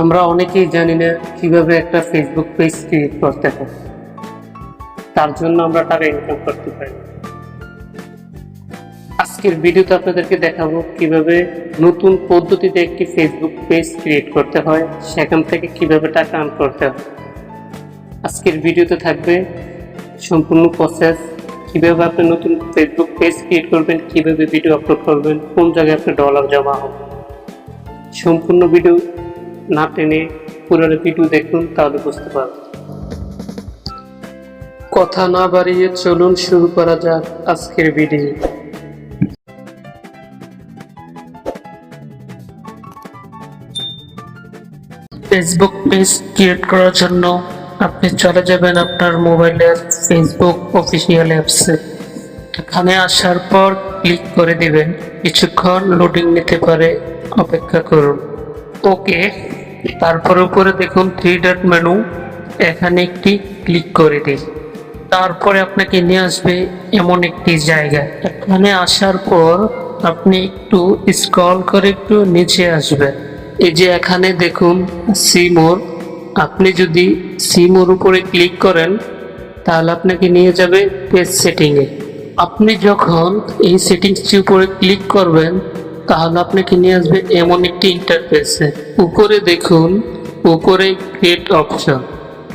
আমরা অনেকেই জানি না কীভাবে একটা ফেসবুক পেজ ক্রিয়েট করতে হয়। তার জন্য আমরা টাকা ইনকাম করতে পারি। আজকের ভিডিওতে আপনাদেরকে দেখাবো কীভাবে নতুন পদ্ধতিতে একটি ফেসবুক পেজ ক্রিয়েট করতে হয়, সেখান থেকে কীভাবে টাকা আর্ন করতে হয়। আজকের ভিডিওতে থাকবে সম্পূর্ণ প্রসেস কীভাবে আপনি নতুন ফেসবুক পেজ ক্রিয়েট করবেন, কীভাবে ভিডিও আপলোড করবেন, কোন জায়গায় আপনার ডলার জমা হবে। সম্পূর্ণ ভিডিও না টেনে পুরো ভিডিও দেখুন, তাহলে বুঝতে পারবেন। কথা না বাড়িয়ে চলুন, শুরু করা যাক আজকের ভিডিও। ফেসবুক পেজ ক্রিয়েট করার জন্য আপনি চলে যাবেন আপনার মোবাইলের ফেসবুক অফিসিয়াল অ্যাপসে এখানে আসার পর ক্লিক করে দিবেন। কিছুক্ষণ লোডিং নিতে পারে, অপেক্ষা করুন। ওকে, তারপর উপরে দেখুন থ্রি ডট মেনু এখানে একটি ক্লিক করে দিন। তারপরে আপনাকে নিয়ে আসবে এমন একটি জায়গা। এখানে আসার পর আপনি একটু স্ক্রল করে একটু নিচে আসবেন। এই যে এখানে দেখুন সিমোর আপনি যদি সিমোর উপরে ক্লিক করেন, তাহলে আপনাকে নিয়ে যাবে পেজ সেটিংয়ে আপনি যখন এই সেটিংসটির উপরে ক্লিক করবেন তাহলে আপনাকে নিয়ে আসবে এমন একটি ইন্টারফেসে উপরে দেখুন, উপরে ক্রিয়েট অপশন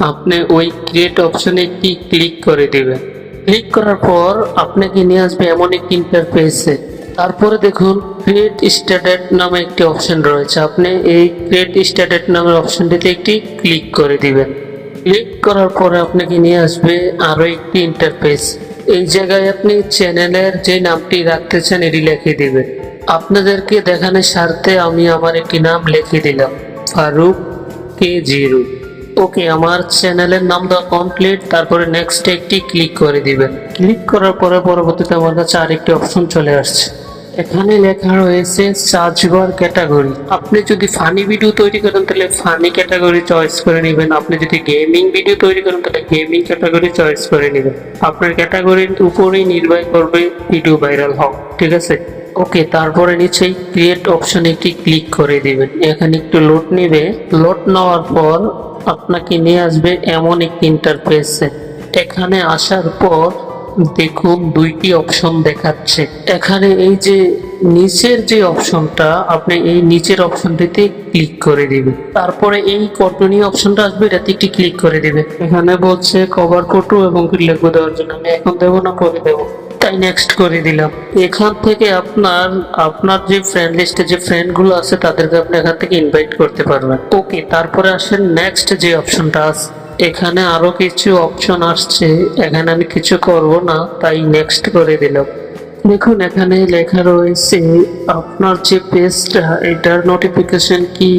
আপনি ওই ক্রিয়েট অপশনে একটি ক্লিক করে দিবেন। ক্লিক করার পর আপনাকে নিয়ে আসবে এমন একটি ইন্টারফেসে তারপরে দেখুন ক্রিয়েট স্ট্যাটাস নামে একটি অপশন রয়েছে। আপনি এই ক্রিয়েট স্ট্যাটাস নামের অপশনটিতে একটি ক্লিক করে দিবেন। ক্লিক করার পরে আপনাকে নিয়ে আসবে আরও একটি ইন্টারফেস এই জায়গায় আপনি চ্যানেলের যে নামটি রাখতে চান, এটি লিখে দিবেন। আপনাদেরকে দেখানোর স্বার্থে আমি আমার একটি নাম লিখে দিলাম, ফারুক কে জিরো। ওকে, আমার চ্যানেলের নাম দেওয়া কমপ্লিট তারপরে নেক্সট একটি ক্লিক করে দিবেন। ক্লিক করার পরে পরবর্তীতে আমার কাছে আরেকটি অপশন চলে আসছে। এখানে লেখা রয়েছে সার্চ বার ক্যাটাগরি আপনি যদি ফানি ভিডিও তৈরি করেন, তাহলে ফানি ক্যাটাগরি চয়েস করে নেবেন। আপনি যদি গেমিং ভিডিও তৈরি করেন, তাহলে গেমিং ক্যাটাগরি চয়েস করে নেবেন। আপনার ক্যাটাগরির উপরেই নির্ভর করবে ভিডিও ভাইরাল হোক ঠিক আছে? ওকে তারপরে নিচেই ক্রিয়েট অপশনে একটি ক্লিক করে দেবেন। এখানে একটু লোড নেবে। লোড নেওয়ার পর আপনাকে নিয়ে আসবে এমন একটি ইন্টারফেসে এখানে আসার পর দেখুন দুইটি অপশন দেখাচ্ছে। এখানে এই যে নিচের যে অপশনটা আপনি এই নিচের অপশনটিতে ক্লিক করে দিবেন। তারপরে এই কটনি অপশনটা আসবে, এটাতে একটি ক্লিক করে দিবে এখানে বলছে কভার ফটো এবং লেখো দেওয়ার জন্য। আমি এখন দেবো না, পরে দেবো। তাই নেক্সট করে দিলাম। এখান থেকে আপনার আপনার যে ফ্রেন্ড লিস্টে যে ফ্রেন্ডগুলো আছে, তাদেরকে আপনি এখান থেকে ইনভাইট করতে পারবেন। ওকে তারপরে আসেন নেক্সট যে অপশনটা আছে এখানে আরও কিছু অপশন আসছে। এখানে আমি কিছু করব না, তাই নেক্সট করে দিলাম। দেখুন, এখানে লেখা রয়েছে, আপনার যে পেজটা এটার নোটিফিকেশন কি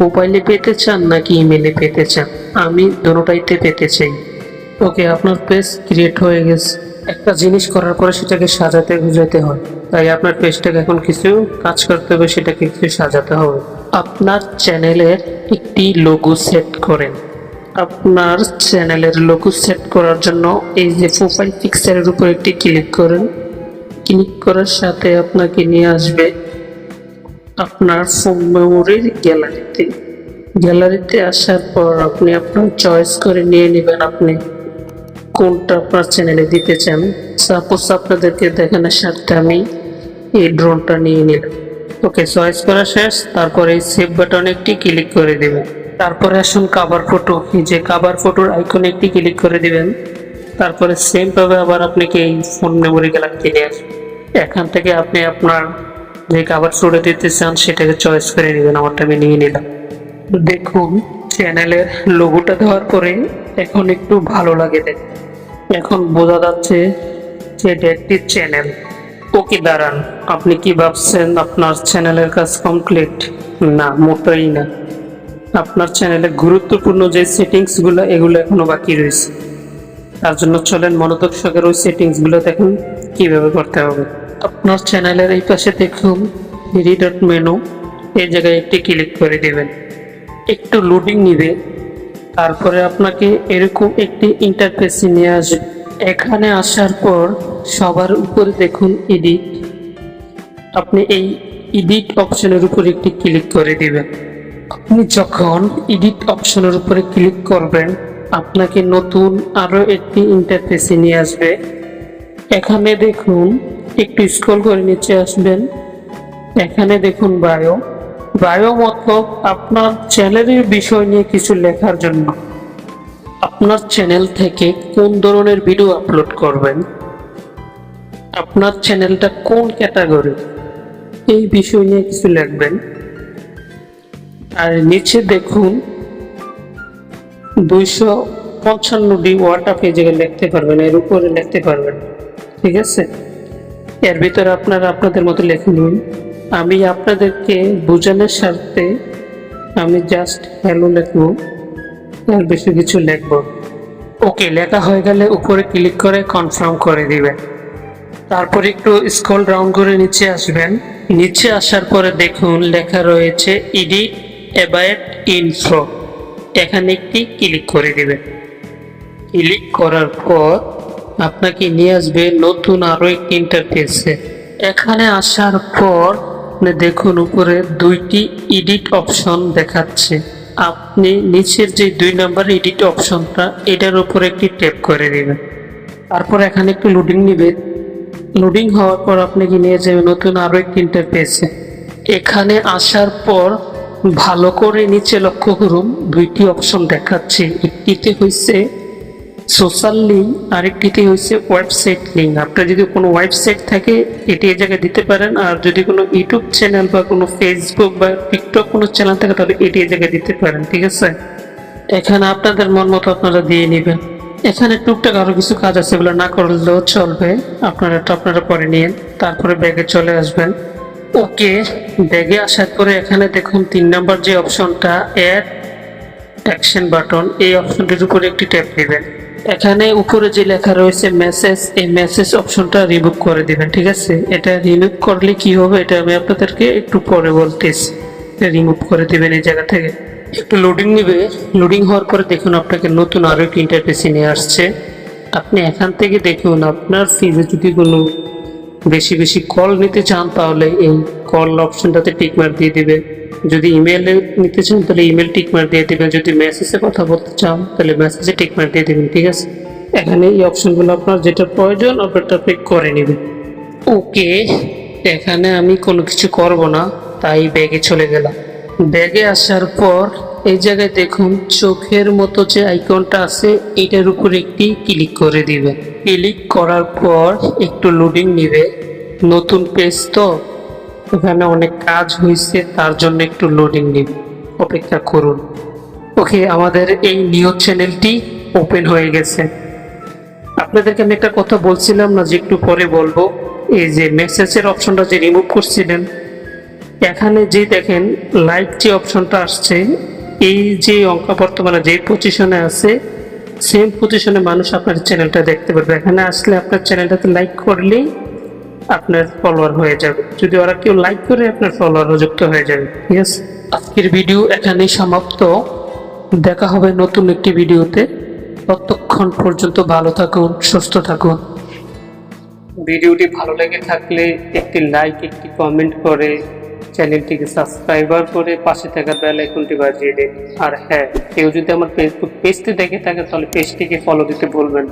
মোবাইলে পেতে চান নাকি ইমেলে পেতে চান? আমি দুটোটাইতে পেতে চাই। ওকে আপনার পেজ ক্রিয়েট হয়ে গেছে। একটা জিনিস করার পরে সেটাকে সাজাতে গুজাতে হয়। তাই আপনার পেজটাকে এখন কিছু কাজ করতে হবে, সেটাকে কিছু সাজাতে হবে। আপনার চ্যানেলের একটি লোগো সেট করেন। আপনার চ্যানেলের লোগো সেট করার জন্য এই যে প্রোফাইল পিকচারের উপর একটি ক্লিক করেন। ক্লিক করার সাথে আপনাকে নিয়ে আসবে আপনার ফোন মেমোরির গ্যালারিতে গ্যালারিতে আসার পর আপনি আপনার চয়েস করে নিয়ে নেবেন আপনি। কোনটা আপনার চ্যানেলে দিতে চান সাপোজ আপনাদেরকে দেখানোর স্বার্থে আমি এই ড্রোনটা নিয়ে নিলাম। ওকে চয়েস করা শেষ, তারপরে সেভ বাটনে একটি ক্লিক করে দেবেন তারপরে আসুন কাভার ফটো যে কাভার ফটোর আইকনে একটি ক্লিক করে দেবেন। তারপরে সেম ভাবে আবার আপনাকে এই ফোন মেমোরি গ্যালারিতে নিয়ে আসবে। এখান থেকে আপনি আপনার যে কাভার ফটো দিতে চান, সেটাকে চয়েস করে নেবেন। আমারটা আমি নিয়ে নিলাম। দেখুন চ্যানেলের লোগোটা দেওয়ার পরে এখন একটু ভালো লাগে দেখতে। এখন বোঝা যাচ্ছে যে এটা একটি চ্যানেল ওকে দাঁড়ান, আপনি কি ভাবছেন আপনার চ্যানেলের কাজ কমপ্লিট না, মোটেই না। আপনার চ্যানেলে গুরুত্বপূর্ণ যে সেটিংসগুলো, এগুলো এখনও বাকি রয়েছে। তার জন্য চলেন মনোযোগ ওই সেটিংসগুলো দেখুন, কীভাবে করতে হবে। আপনার চ্যানেলের এই পাশে দেখুন রিডট মেনু এই জায়গায় একটি ক্লিক করে দেবেন। একটু লোডিং নিবে। তারপরে আপনাকে এরকম একটি ইন্টারফেসে নিয়ে আসবে। এখানে আসার পর সবার উপরে দেখুন এডিট আপনি এই এডিট অপশনের উপর একটি ক্লিক করে দিবেন। আপনি যখন এডিট অপশনের উপরে ক্লিক করবেন, আপনাকে নতুন আরও একটি ইন্টারফেসে নিয়ে আসবে। এখানে দেখুন, একটু স্ক্রল করে নিচে আসবেন। এখানে দেখুন বায়ো বায়ো মতলব আপনার চ্যানেলের বিষয় নিয়ে কিছু লেখার জন্য। আপনার চ্যানেল থেকে কোন ধরনের ভিডিও আপলোড করবেন? আপনার চ্যানেলটা কোন ক্যাটাগরি? এই বিষয় নিয়ে কিছু লিখবেন। আর নিচে দেখুন, দুইশো পঞ্চান্নটি ওয়ার্ড আপনি জায়গায় লিখতে পারবেন, এর উপরে লিখতে পারবেন। ঠিক আছে? এর ভিতরে আপনারা আপনাদের মতো লিখে নিন। আমি আপনাদেরকে বোঝানোর স্বার্থে আমি জাস্ট হ্যালো লিখব আর বেশি কিছু লিখব। ওকে লেখা হয়ে গেলে উপরে ক্লিক করে কনফার্ম করে দিবেন। তারপর একটু স্ক্রল ডাউন করে নিচে আসবেন। নিচে আসার পরে দেখুন, লেখা রয়েছে এডিট অ্যাবাইট ইনফ্রো এখানে একটি ক্লিক করে দিবেন। ক্লিক করার পর আপনাকে নিয়ে আসবে নতুন আরও একটি ইন্টারফেসে এখানে আসার পর আপনি দেখুন উপরে দুইটি এডিট অপশন দেখাচ্ছে। আপনি নিচের যে দুই নম্বর এডিট অপশনটা, এটার উপরে একটি ট্যাপ করে দিবেন। তারপর এখানে একটু লোডিং নিবে। লোডিং হওয়ার পর আপনাকে নিয়ে যাবে নতুন আরও একটি ইন্টারফেসে এখানে আসার পর ভালো করে নিচে লক্ষ্য করুন, দুইটি অপশন দেখাচ্ছে। একটিতে হয়েছে সোশ্যাল লিঙ্ক আরেকটিতে হচ্ছে ওয়েবসাইট লিঙ্ক। আপনার যদি কোনো ওয়েবসাইট থাকে, এটি এই জায়গায় দিতে পারেন। আর যদি কোনো ইউটিউব চ্যানেল বা কোনো ফেসবুক বা টিকটক কোনো চ্যানেল থাকে, তাহলে এটি এই জায়গায় দিতে পারেন, ঠিক আছে? এখানে আপনাদের মন মতো আপনারা দিয়ে নেবেন। এখানে টুকটাক আরও কিছু কাজ আছে এগুলো না করলেও চলবে। আপনারা এটা আপনারা পরে নিন তারপরে ব্যাগে চলে আসবেন। ওকে, ব্যাগে আসার পরে এখানে দেখুন তিন নম্বর যে অপশনটা অ্যাড অ্যাকশন বাটন এই অপশনটির উপরে একটি ট্যাপ দিবেন। এখানে উপরে যে লেখা রয়েছে মেসেজ এই মেসেজ অপশনটা রিমুভ করে দিবেন, ঠিক আছে? এটা রিমুভ করলে কি হবে এটা আমি আপনাদেরকে একটু পরে বলতেছি। রিমুভ করে দিবেন এই জায়গা থেকে। একটু লোডিং নেবে। লোডিং হওয়ার পরে দেখুন আপনাকে নতুন আরও একটি ইন্টারফেসে নিয়ে আসছে। আপনি এখান থেকে দেখুন, আপনার ফিজে যদি কোনো বেশি বেশি কল নিতে চান, তাহলে এই কল অপশনটাতে টিক মার দিয়ে দিবে। যদি ইমেলে নিতে চান, তাহলে ইমেল টিক মার দিয়ে দিবেন। যদি মেসেজে কথা বলতে চান, তাহলে মেসেজে টিক মার দিয়ে দিবেন, ঠিক আছে? এখানে এই অপশনগুলো আপনার যেটা প্রয়োজন, আপনারটা আপনি করে নেবেন। ওকে, এখানে আমি কোনো কিছু করব না, তাই ব্যাগে চলে গেলাম। ব্যাগে আসার পর এই জায়গায় দেখুন, চোখের মতো যে আইকনটা আছে, এটার উপর একটি ক্লিক করে দিবেন ক্লিক করার পর একটু লোডিং নিবে। নতুন পেজ তো, এখানে অনেক কাজ হয়েছে, তার জন্য একটু লোডিং নিবে। অপেক্ষা করুন। ওকে, আমাদের এই নিউজ চ্যানেলটি ওপেন হয়ে গেছে। আপনাদেরকে আমি একটা কথা বলছিলাম না, যে একটু পরে বলব। এই যে মেসেজের অপশনটা যে রিমুভ করছিলেন, এখানে যে দেখেন লাইক যে অপশনটা আসছে এই যে অঙ্ক বর্তমানে যে পজিশনে আছে সেম পজিশনে মানুষ আপনার চ্যানেলটা দেখতে পারবে। এখানে আসলে আপনার চ্যানেলটাতে লাইক করলেই আপনার ফলোয়ার হয়ে যাবে। যদি ওরা কেউ লাইক করে, আপনার ফলোয়ার যুক্ত হয়ে যাবে। ঠিক আছে? আজকের ভিডিও এখানেই সমাপ্ত। দেখা হবে নতুন একটি ভিডিওতে ততক্ষণ পর্যন্ত ভালো থাকুন, সুস্থ থাকুন। ভিডিওটি ভালো লেগে থাকলে একটি লাইক একটি কমেন্ট করে চ্যানেলটিকে সাবস্ক্রাইবার করে পাশে থাকা বেল আইকনটি বাজিয়ে দিন আর হ্যাঁ কেউ যদি আমার ফেসবুক পেজটি দেখে থাকে, তাহলে পেজটিকে ফলো দিতে ভুলবেন।